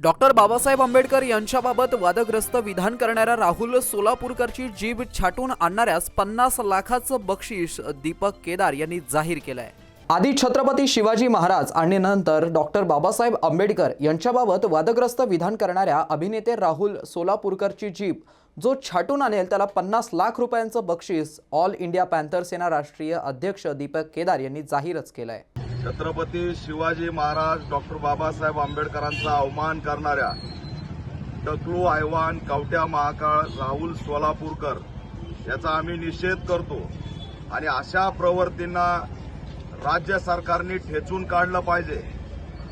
Doctor Babasaheb Ambedkar यांच्याबाबत वादग्रस्त विधान करणाऱ्या राहुल सोलापूरकरची जीभ छाटून आणणाऱ्यास पन्नास लाखाचं बक्षीस दीपक केदार यांनी जाहीर केलंय. आधी छत्रपती शिवाजी महाराज आणि नंतर डॉक्टर बाबासाहेब आंबेडकर यांच्याबाबत वादग्रस्त विधान करणाऱ्या अभिनेते राहुल सोलापूरकरची जीप जो छाटून आणेल त्याला पन्नास लाख रुपयांचं बक्षीस ऑल इंडिया पॅन्थर सेना राष्ट्रीय अध्यक्ष दीपक केदार यांनी जाहीरच केलंय. छत्रपती शिवाजी महाराज डॉक्टर बाबासाहेब आंबेडकरांचा अवमान करणाऱ्या टकलू आयवान कवट्या महाकाळ राहुल सोलापूरकर याचा आम्ही निषेध करतो. आणि अशा प्रवृत्तींना राज्य सरकारने ठेचून काढलं पाहिजे.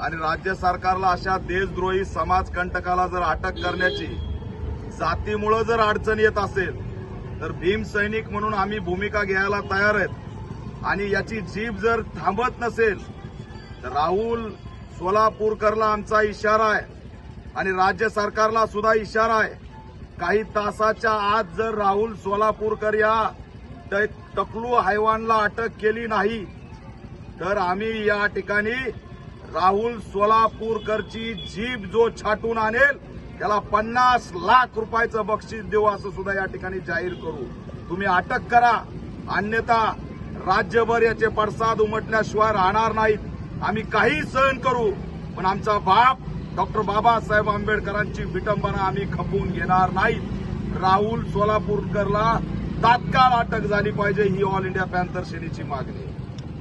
आणि राज्य सरकारला अशा देशद्रोही समाजकंटकाला जर अटक करण्याची जातीमुळं जर अडचण येत असेल तर भीम सैनिक म्हणून आम्ही भूमिका घ्यायला तयार आहेत. आणि याची जीभ जर थांबत नसेल तर राहुल सोलापूरकरला आमचा इशारा आहे. आणि राज्य सरकारला सुद्धा इशारा आहे. काही तासाच्या आत जर राहुल सोलापूरकर या तकलू हैवानला अटक केली नाही तर आम्ही या ठिकाणी राहुल सोलापूरकरची जीभ जो छाटून आणेल त्याला पन्नास लाख रुपयाचं बक्षीस देऊ असं सुद्धा या ठिकाणी जाहीर करू. तुम्ही अटक करा. अन्यथा राज्यभर याचे पडसाद उमटल्याशिवाय राहणार नाहीत. आम्ही काही सहन करू पण आमचा बाप डॉक्टर बाबासाहेब आंबेडकरांची विटंबना आम्ही खपवून घेणार नाहीत. राहुल सोलापूरकरला तात्काळ अटक झाली पाहिजे ही ऑल इंडिया पॅन्थर सेनेची मागणी आहे.